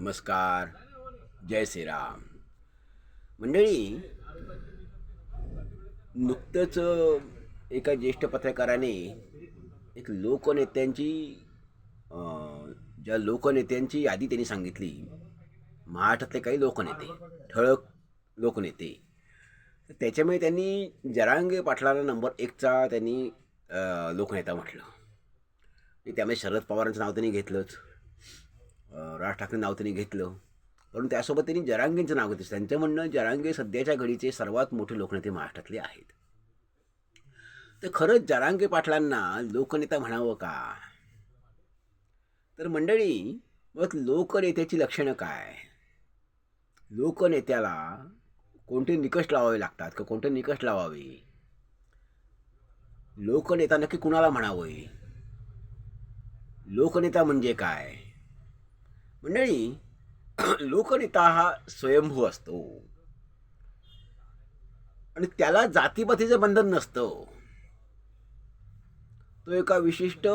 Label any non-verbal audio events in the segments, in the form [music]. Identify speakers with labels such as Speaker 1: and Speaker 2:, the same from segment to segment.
Speaker 1: नमस्कार जय श्रीराम. मंडळी नुकतंच एका ज्येष्ठ पत्रकाराने एक लोकनेत्यांची ज्या लोकनेत्यांची यादी त्यांनी सांगितली. महाराष्ट्रातले काही लोकनेते ठळक लोकनेते. त्याच्यामुळे त्यांनी जरांगे पाटलाला नंबर एकचा त्यांनी लोकनेता म्हटलं. आणि शरद पवारांचं नाव त्यांनी घेतलंच. राज ठाकरे नाव त्यांनी घेतलं. परंतु त्यासोबत त्यांनी जरांगेंचं नाव घेतलं. त्यांचं म्हणणं जरांगे सध्याच्या घडीचे सर्वात मोठे लोकनेते महाराष्ट्रातले आहेत. तर खरंच जरांगे पाटलांना लोकनेता म्हणावं का? तर मंडळी मग लोकनेत्याची लक्षणं काय? लोकनेत्याला कोणते निकष लावावे लागतात का कोणते निकष लावावे? लोकनेता नक्की कुणाला म्हणावं? लोकनेता म्हणजे काय? मंडळी [clears throat] लोकनेता हा स्वयंभू असतो. आणि त्याला जातीपातीचं बंधन नसतं तो एका विशिष्ट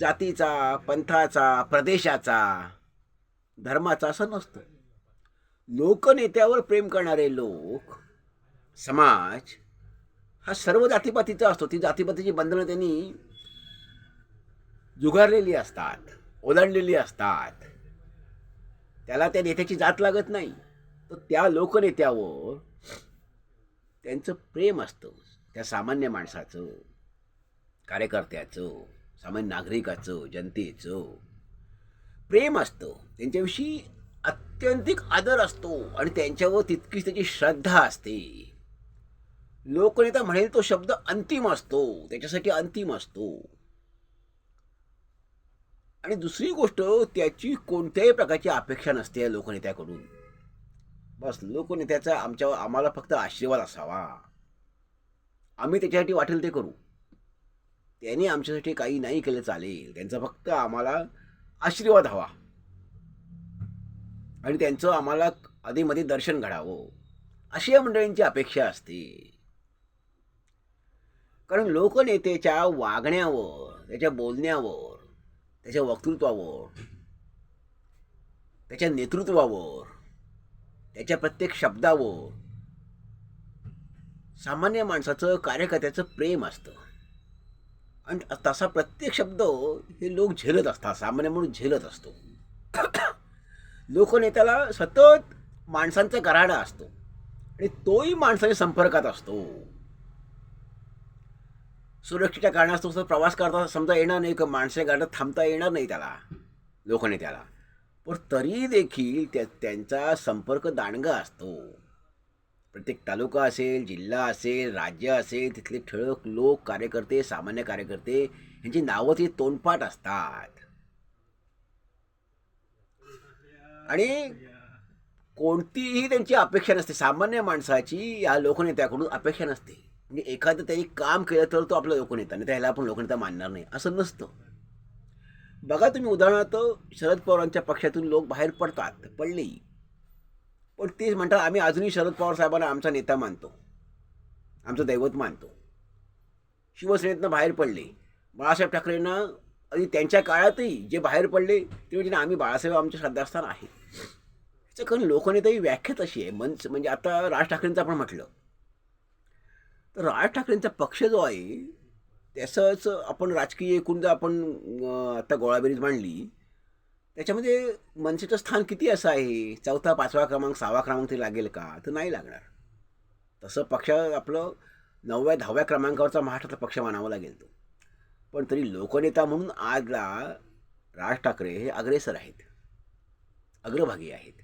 Speaker 1: जातीचा पंथाचा प्रदेशाचा धर्माचा असा नसतो. लोकनेत्यावर प्रेम करणारे लोक समाज हा सर्व जातीपातीचा असतो. ती जातीपातीची बंधनं त्यांनी जुगारलेली असतात ओलांडलेली असतात. त्याला त्या नेत्याची जात लागत नाही. तर त्या लोकनेत्यावर त्यांचं प्रेम असतं. त्या सामान्य माणसाचं कार्यकर्त्याचं सामान्य नागरिकाचं जनतेचं प्रेम असतं. त्यांच्याविषयी अत्यंतिक आदर असतो आणि त्यांच्यावर तितकीच त्याची श्रद्धा असते. लोकनेता म्हणेल तो शब्द अंतिम असतो. त्याच्यासाठी अंतिम असतो. आणि दुसरी गोष्ट त्याची कोणत्याही प्रकारची अपेक्षा नसते या लोकनेत्याकडून. बस लोकनेत्याचा आमच्या आम्हाला फक्त आशीर्वाद असावा. आम्ही त्याच्यासाठी वाटेल ते करू. त्यांनी आमच्यासाठी काही नाही केलं चालेल. त्यांचा फक्त आम्हाला आशीर्वाद हवा. आणि त्यांचं आम्हाला आधीमध्ये दर्शन घडावं. अशी या मंडळींची अपेक्षा असते. कारण लोकनेत्याच्या वागण्यावर त्याच्या बोलण्यावर त्याच्या वक्तृत्वावर त्याच्या नेतृत्वावर त्याच्या प्रत्येक शब्दावर सामान्य माणसाचं कार्यकर्त्याचं प्रेम असतं. आणि तसा प्रत्येक शब्द हे लोक झेलत असतात सामान्य म्हणून झेलत असतो. लोकनेत्याला सतत माणसांचा गराडा असतो. आणि तोही माणसाच्या संपर्कात असतो. सुरक्षेच्या कारणास्तव प्रवास करता समजा येणार नाही किंवा माणसे गाड्यात थांबता येणार नाही त्याला लोकनेत्याला पण तरी देखील त्या त्यांचा संपर्क दांडगा असतो. प्रत्येक तालुका असेल जिल्हा असेल राज्य असेल तिथले ठळक लोक कार्यकर्ते सामान्य कार्यकर्ते यांची नावं ती तोंडपाठ असतात. आणि कोणतीही त्यांची अपेक्षा नसते सामान्य माणसाची या लोकनेत्याकडून अपेक्षा नसते. म्हणजे एखादं त्यांनी काम केलं तर तो आपला लोकनेता नाही त्याला आपण लोकनेता मानणार नाही. असं नसतं. बघा तुम्ही उदाहरणार्थ शरद पवारांच्या पक्षातून लोक बाहेर पडतात पडलेही पण तेच म्हणतात आम्ही अजूनही शरद पवार साहेबांना आमचा नेता मानतो. आमचं दैवत मानतो. शिवसेनेतनं बाहेर पडले. बाळासाहेब ठाकरेंना आणि त्यांच्या काळातही जे बाहेर पडले ते म्हणजे आम्ही बाळासाहेब आमचे श्रद्धास्थान आहे. त्याचं कारण लोकनेताही व्याख्या तशी आहे. मन म्हणजे आता राज ठाकरेंचं आपण म्हटलं. तर राज ठाकरेंचा पक्ष जो आहे त्याचंच आपण राजकीय एकूण जर आपण आता गोळाबेरीज मांडली. त्याच्यामध्ये मनसेचं स्थान किती असं आहे? चौथा पाचवा क्रमांक सहावा क्रमांक ते लागेल का? तर नाही लागणार. तसं पक्ष आपलं नवव्या दहाव्या क्रमांकावरचा महाराष्ट्रातला पक्ष मानावा लागेल तो. पण तरी लोकनेता म्हणून आजला राज ठाकरे हे अग्रेसर आहेत. अग्रभागी आहेत.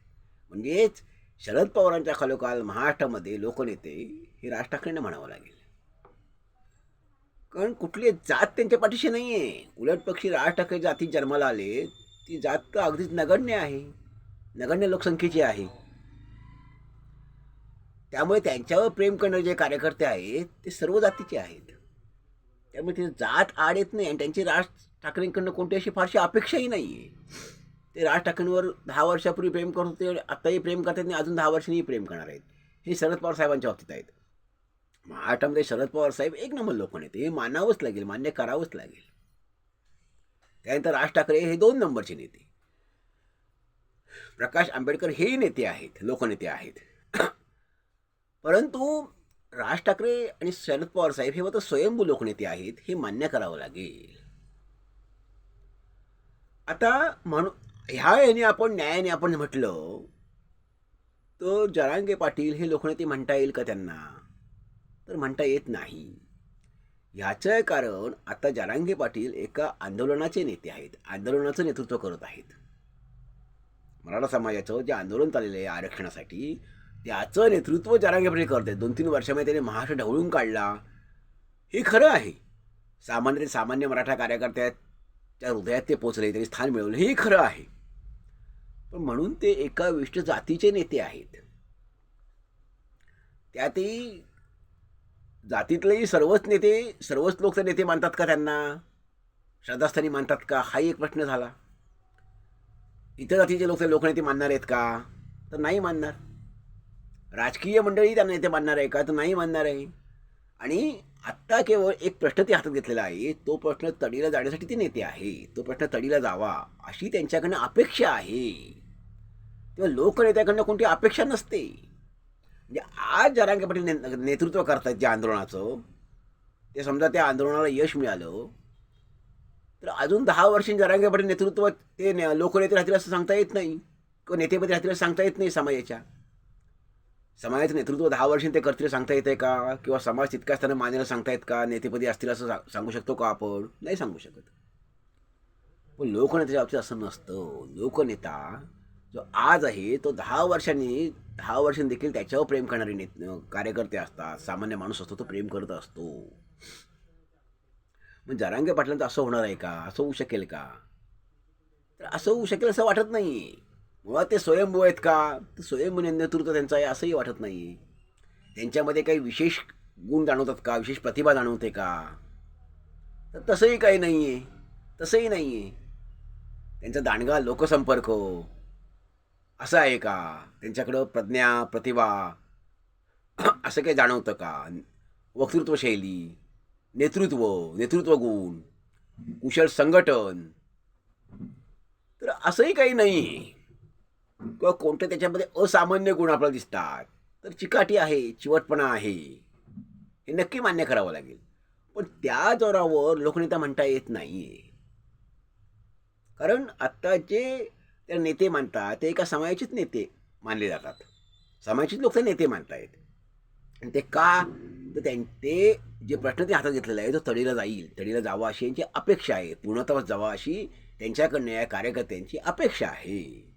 Speaker 1: म्हणजेच शरद पवारांच्या खालोखाल महाराष्ट्रामध्ये लोकनेते हे राज ठाकरेंना म्हणावं लागेल. कारण कुठली जात त्यांच्या पाठीशी नाही आहे उलट पक्षी राज ठाकरे जाती जन्माला आले ती जात तर अगदीच नगण्य आहे. नगण्य लोकसंख्येची आहे. त्यामुळे त्यांच्यावर प्रेम करणारे जे कार्यकर्ते आहेत ते सर्व जातीचे आहेत. त्यामुळे ते जात आड येत नाही आणि त्यांची राज ठाकरेंकडनं कोणती अशी फारशी अपेक्षाही नाही आहे ते राज ठाकरेंवर दहा वर्षापूर्वी प्रेम करत होते आत्ताही प्रेम करतात आणि अजून दहा वर्षांनीही प्रेम करणार आहेत. हे शरद पवार साहेबांच्या बाबतीत आहेत. महाराष्ट्रामध्ये शरद पवार साहेब एक नंबर लोक नेते हे मानावंच लागेल मान्य करावंच लागेल. त्यानंतर राज ठाकरे हे दोन नंबरचे नेते. प्रकाश आंबेडकर हेही नेते आहेत लोकनेते आहेत. परंतु राज ठाकरे आणि शरद पवार साहेब हे मात्र स्वयंभू लोकनेते आहेत हे मान्य करावं लागेल. आता म्हणून ह्या याने आपण न्यायाने आपण म्हटलं तर जरांगे पाटील हे लोकनेते म्हणता येईल का त्यांना? तर म्हणता येत नाही. ह्याचं कारण आता जरांगे पाटील एका आंदोलनाचे नेते आहेत. आंदोलनाचं नेतृत्व करत आहेत. मराठा समाजाचं जे आंदोलन चाललेलं आहे आरक्षणासाठी त्याचं नेतृत्व जरांगे पाटील करत आहेत. दोन तीन वर्षामध्ये त्याने महाराष्ट्र ढवळून काढला. हे खरं आहे. सामान्य सामान्य मराठा कार्यकर्त्या त्या हृदयात ते पोचले त्यांनी स्थान मिळवलं. हे खरं आहे. पण म्हणून ते एका विशिष्ट जातीचे नेते आहेत. त्यातही जातीतलेही सर्वच नेते सर्वच लोक तर नेते मानतात का त्यांना? श्रद्धास्थानी मानतात का? हाही एक प्रश्न झाला. इतर जातीचे लोक ते लोकनेते मानणार आहेत का? तर नाही मानणार. राजकीय मंडळी त्यांना नेते मानणार आहे का? तर नाही मानणार आहे. आणि आत्ता केवळ एक प्रश्न ते हातात घेतलेला आहे. तो प्रश्न तडीला जाण्यासाठी ते नेते आहे. तो प्रश्न तडीला जावा अशी त्यांच्याकडनं अपेक्षा आहे. तेव्हा लोकनेत्याकडनं कोणती अपेक्षा नसते. म्हणजे आज जरांगे पाटील ने नेतृत्व करतात ज्या आंदोलनाचं. ते समजा त्या आंदोलनाला यश मिळालं. तर अजून दहा वर्षांनी जरांगे पाटील नेतृत्व ते ने- लोकनेते राहतील असं सांगता येत नाही. किंवा नेतेपदी राहतील असं सांगता येत नाही समाजाच्या. समाजाचं नेतृत्व दहा वर्षांनी ते करतील सांगता येते का? किंवा समाज तितक्या असताना मान्याला सांगता येत का? नेतेपदी असतील असं सांगू शकतो का आपण? नाही सांगू शकत. पण लोकनेत्याच्या बाबतीत असं नसतं. लोकनेता जो आज आहे तो दहा वर्षांनी दहा वर्षांनी देखील त्याच्यावर प्रेम करणारे नेत कार्यकर्ते असतात. सामान्य माणूस असतो तो प्रेम करत असतो. मग जरांगे पाटलांचं असं होणार आहे का? असं होऊ शकेल का? तर असं होऊ शकेल असं वाटत नाही मुळात ते स्वयंभू आहेत का? ते स्वयंभू नेतृत्व त्यांचं आहे असंही वाटत नाही त्यांच्यामध्ये काही विशेष गुण जाणवतात का? विशेष प्रतिभा जाणवते का? तर तसंही काही नाही आहे तसंही नाही आहे त्यांचा दांडगा लोकसंपर्क. असं आहे का? त्यांच्याकडं प्रज्ञा प्रतिभा [clears throat] असं काही जाणवतं का? वक्तृत्व शैली नेतृत्व नेतृत्व गुण कुशल संघटन. तर असंही काही नाही किंवा कोणत्या त्याच्यामध्ये असामान्य गुण आपल्याला दिसतात तर चिकाटी आहे चिवटपणा आहे हे नक्की मान्य करावं लागेल. पण त्या जोरावर लोकनेता म्हणता येत नाहीये. कारण आत्ता जे त्या नेते मानतात ते एका समाजाचेच नेते मानले जातात. समाजाचेच लोक ते नेते मानतायत. आणि ते का? तर त्यां ते जे प्रश्न ते हातात घेतलेला आहे तो तडीला जाईल. तडीला जावा अशी यांची अपेक्षा आहे. पूर्णतः जावा अशी त्यांच्याकडनं या कार्यकर्त्यांची अपेक्षा आहे.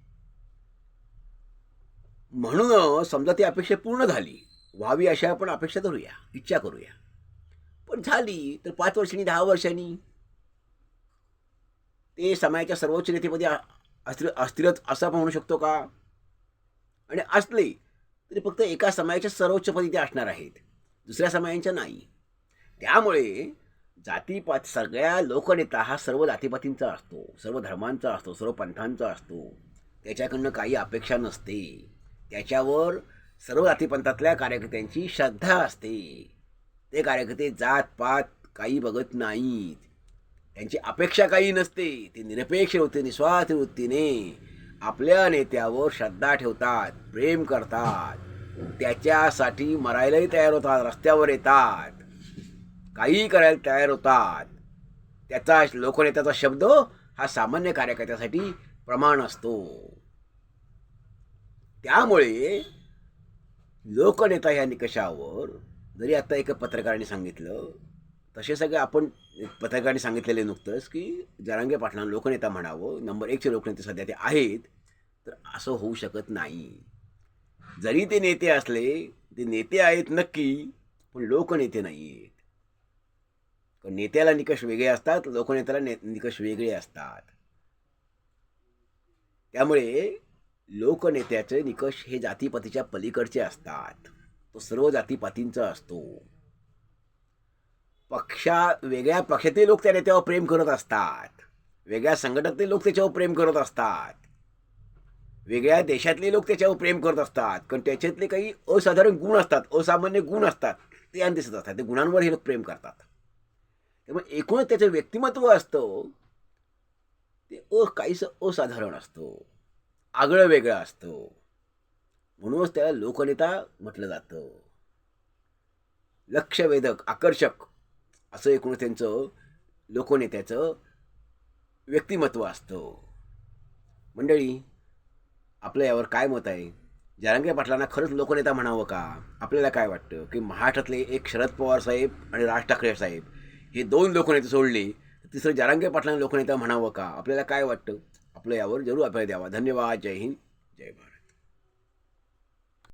Speaker 1: म्हणून समजा ती अपेक्षा पूर्ण झाली व्हावी अशा आपण अपेक्षा करूया इच्छा करूया. पण झाली तर पाच वर्षांनी दहा वर्षांनी ते समाजाच्या सर्वोच्च नेतेमध्ये अ- अस्थिर अस्थिरच असं आपण म्हणू शकतो का? आणि असले तरी फक्त एका समाजाच्या सर्वोच्चपदी ते असणार आहेत. दुसऱ्या समाजांच्या नाही. त्यामुळे जातीपात सगळ्या लोकनेता हा सर्व जातीपातींचा असतो सर्व धर्मांचा असतो सर्व पंथांचा असतो. त्याच्याकडनं काही अपेक्षा नसते. त्याच्यावर सर्व जातीपंथातल्या कार्यकर्त्यांची श्रद्धा असते. ते कार्यकर्ते जात पात काही बघत नाहीत. त्यांची अपेक्षा काही नसते. ते निरपेक्ष वृत्ती निस्वार्थ वृत्तीने आपल्या नेत्यावर श्रद्धा ठेवतात प्रेम करतात. त्याच्यासाठी मरायलाही तयार होतात रस्त्यावर येतात. काहीही करायला तयार होतात. त्याचा लोकनेत्याचा शब्द हा सामान्य कार्यकर्त्यासाठी प्रमाण असतो. त्यामुळे लोकनेता या निकषावर जरी आता एका पत्रकाराने सांगितलं तसे सगळे आपण पत्रकारांनी सांगितलेले नुकतंच की जरांगे पाटलांना लोकनेता म्हणावं नंबर एकचे लोकनेते सध्या ते आहेत तर असं होऊ शकत नाही. जरी ते नेते असले ते नेते आहेत नक्की पण लोकनेते नाही आहेत कारण नेत्याला निकष वेगळे असतात लोकनेत्याला ने निकष वेगळे असतात. त्यामुळे लोकनेत्याचे निकष हे जातीपातीच्या पलीकडचे असतात. तो सर्व जातीपातींचा असतो. पक्षा वेगळ्या पक्षातले लोक त्या नेत्यावर प्रेम करत असतात. वेगळ्या संघटनातले लोक त्याच्यावर प्रेम करत असतात. वेगळ्या देशातले लोक त्याच्यावर प्रेम करत असतात. कारण त्याच्यातले काही असाधारण गुण असतात असामान्य गुण असतात ते आणि दिसत असतात. ते गुणांवर हे लोक प्रेम करतात. त्यामुळे एकूणच त्याचं व्यक्तिमत्व असतं ते अ काहीसं असाधारण असतं. आगळं वेगळं असतं. म्हणूनच त्याला लोकनेता म्हटलं जातं. लक्षवेधक आकर्षक असं एकूण त्यांचं लोकनेत्याचं व्यक्तिमत्व असतं. मंडळी आपलं यावर काय मत आहे? जरांगे पाटलांना खरंच लोकनेता म्हणावं का? आपल्याला काय वाटतं? की महाराष्ट्रातले एक शरद पवार साहेब आणि राज ठाकरे साहेब हे दोन लोकनेते सोडले तिसरं जरांगे पाटलांना लोकनेता म्हणावं का? आपल्याला काय वाटतं? आपलं यावर जरूर अभय द्यावा. धन्यवाद. जय हिंद. जय भारत.